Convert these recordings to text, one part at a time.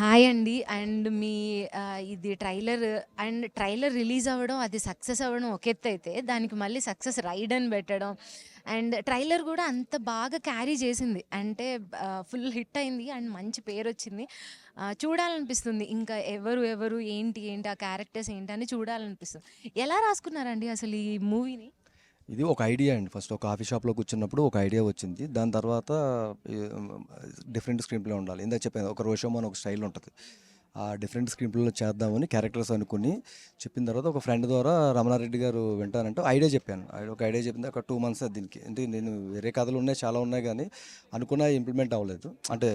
Hi అండి. And మీ ఇది trailer and trailer release అవ్వడం అది సక్సెస్ అవ్వడం ఒక ఎత్తు అయితే దానికి మళ్ళీ సక్సెస్ రైడ్ అని పెట్టడం. అండ్ ట్రైలర్ కూడా అంత బాగా క్యారీ చేసింది. అంటే ఫుల్ హిట్ అయింది అండ్ మంచి పేరు వచ్చింది. చూడాలనిపిస్తుంది. ఇంకా ఎవరు ఎవరు ఏంటి ఏంటి ఆ క్యారెక్టర్స్ ఏంటి అని చూడాలనిపిస్తుంది. ఎలా రాసుకున్నారండి అసలు ఈ మూవీని? ఇది ఒక ఐడియా అండి. ఫస్ట్ ఒక కాఫీ షాప్లో కూర్చున్నప్పుడు ఒక ఐడియా వచ్చింది. దాని తర్వాత డిఫరెంట్ స్క్రీన్ ప్లే ఉండాలి. ఇందాక చెప్పాను ఒక రోషోమో అని ఒక స్టైల్ ఉంటుంది. ఆ డిఫరెంట్ స్క్రీన్ ప్లేలో చేద్దామని క్యారెక్టర్స్ అనుకుని చెప్పిన తర్వాత ఒక ఫ్రెండ్ ద్వారా రమణారెడ్డి గారు వింటానంటే ఐడియా చెప్పాను. ఒక ఐడియా చెప్పింది ఒక టూ మంత్స్ దీనికి. అంటే నేను వేరే కథలు ఉన్నాయి చాలా ఉన్నాయి కానీ అనుకున్న ఇంప్లిమెంట్ అవ్వలేదు. అంటే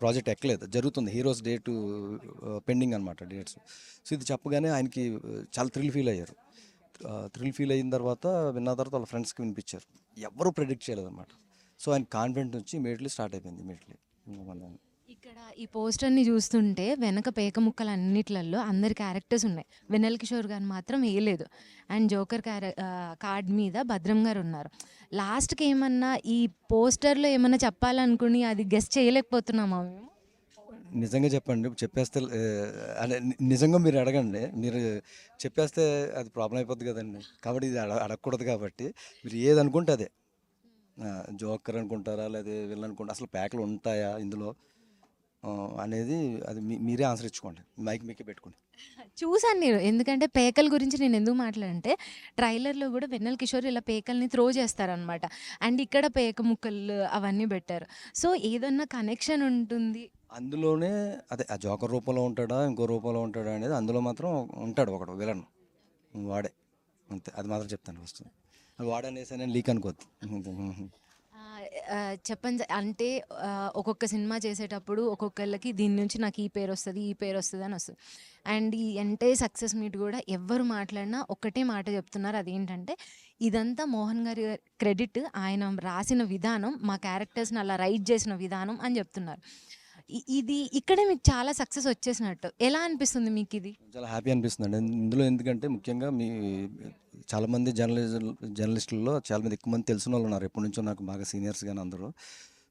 ప్రాజెక్ట్ ఎక్కలేదు. జరుగుతుంది. హీరోస్ డేట్ పెండింగ్ అనమాట డేట్స్. సో ఇది చెప్పగానే ఆయనకి చాలా థ్రిల్ ఫీల్ అయ్యారు. థ్రిల్ ఫీల్ అయిన తర్వాత విన్న తర్వాత వాళ్ళ ఫ్రెండ్స్కి వినిపించారు. ఎవరు ప్రెడిక్ట్ చేయలేదు అనమాట సో ఆయన కాన్ఫిడెంట్ వచ్చి ఇమీడియట్లీ స్టార్ట్ అయిపోయింది ఇమీడియట్లీ ఇక్కడ ఈ పోస్టర్ని చూస్తుంటే వెనక పేక ముక్కలు అన్నిట్లలో అందరి క్యారెక్టర్స్ ఉన్నాయి. వెన్నెల కిషోర్ గారు మాత్రం వేయలేదు. అండ్ జోకర్ క్యారె కార్డ్ మీద భద్రం గారు ఉన్నారు. లాస్ట్కి ఏమన్నా ఈ పోస్టర్లో ఏమన్నా చెప్పాలనుకుని అది గెస్ట్ చేయలేకపోతున్నామా మేము? నిజంగా చెప్పండి చెప్పేస్తే అంటే నిజంగా మీరు అడగండి. మీరు చెప్పేస్తే అది ప్రాబ్లం అయిపోద్ది కదండి. కాబట్టి ఇది అడ అడగకూడదు కాబట్టి మీరు ఏది అనుకుంటే అదే. జోకర్ అనుకుంటారా లేదా వీళ్ళు అసలు ప్యాక్లు ఉంటాయా ఇందులో? అనేది అది మీ- మీరే ఆన్సర్ ఇచ్చుకోండి. మైక్ మీకే పెట్టుకోండి. చూసాను నేను. ఎందుకంటే పేకల గురించి నేను ఎందుకు మాట్లాడంటే ట్రైలర్లో కూడా వెన్నెల కిషోర్ ఇలా పేకల్ని త్రో చేస్తారనమాట అండ్ ఇక్కడ పేక ముక్కలు అవన్నీ పెట్టారు. సో ఏదన్నా కనెక్షన్ ఉంటుంది అందులోనే అదే ఆ జోకర్ రూపంలో ఉంటాడా ఇంకో రూపంలో ఉంటాడా అనేది అందులో మాత్రం ఉంటాడు ఒకడు విలన్. వాడే. అంతే అది మాత్రం చెప్తాను ఫస్ట్ వాడనేసి నేను లీక్ అనుకోవద్దు. చెప్పండి అంటే ఒక్కొక్క సినిమా చేసేటప్పుడు ఒక్కొక్కళ్ళకి దీని నుంచి నాకు ఈ పేరు వస్తుంది ఈ పేరు వస్తుంది అని వస్తుంది. అండ్ ఈ అంటే సక్సెస్ మీట్ కూడా ఎవరు మాట్లాడినా ఒక్కటే మాట చెప్తున్నారు. అదేంటంటే ఇదంతా మోహన్ గారి క్రెడిట్ ఆయన రాసిన విధానం మా క్యారెక్టర్స్ని అలా రైట్ చేసిన విధానం అని చెప్తున్నారు. ఇది ఇక్కడే మీకు చాలా సక్సెస్ వచ్చేసినట్టు. ఎలా అనిపిస్తుంది మీకు ఇది చాలా హ్యాపీ అనిపిస్తుంది అండి ఇందులో ఎందుకంటే ముఖ్యంగా మీ చాలామంది జర్నలిజం జర్నలిస్టుల్లో చాలా మంది ఎక్కువ మంది తెలిసిన వాళ్ళు ఉన్నారు. ఎప్పటి నుంచో నాకు బాగా సీనియర్స్ కానీ అందరూ.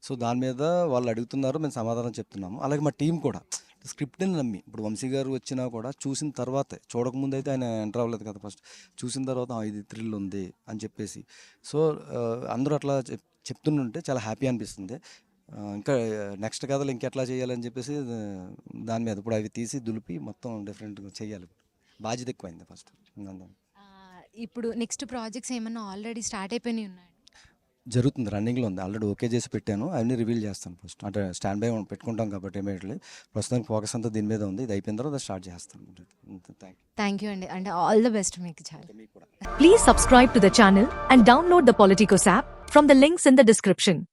సో దాని మీద వాళ్ళు అడుగుతున్నారు మేము సమాధానం చెప్తున్నాము. అలాగే మా టీం కూడా. స్క్రిప్ట్ని నమ్మి. ఇప్పుడు వంశీ గారు వచ్చినా కూడా చూసిన తర్వాతే. చూడకముందు అయితే ఆయన ఎంటర్ అవ్వలేదు కదా ఫస్ట్. చూసిన తర్వాత ఇది థ్రిల్ ఉంది అని చెప్పేసి. సో అందరూ అట్లా చెప్- చెప్తుంటే చాలా హ్యాపీ అనిపిస్తుంది. ఇంకా నెక్స్ట్ కథలు ఇంకెట్లా చేయాలని చెప్పేసి దాని మీద ఇప్పుడు అవి తీసి దులిపి మొత్తం డిఫరెంట్గా చేయాలి. బాధ్యత ఎక్కువైంది ఫస్ట్ ఇప్పుడు నెక్స్ట్ ప్రాజెక్ట్స్ ఏమన్నా ఆల్రెడీ స్టార్ట్ అయిపోయినాయి ఉన్నాయి? జరుగుతుంది రన్నింగ్లో ఉంది. ఆల్రెడీ ఓకే చేసి పెట్టాను. అవన్నీ రివీల్ చేస్తాను ఫస్ట్ అంటే స్టాండ్ బై పెట్టుకుంటాం కాబట్టి ఇమీడియట్లీ ప్రస్తుతానికి ఫోకస్ అంతా దీని మీద ఉంది. ఇది అయిపోయిన తర్వాత స్టార్ట్ చేస్తాను థ్యాంక్ యూ అండి. అంటే ఆల్ ద బెస్ట్ మీకు చాలా. యూ మీకు కూడా. Please subscribe to the channel and download the Politicos app from the links in the description.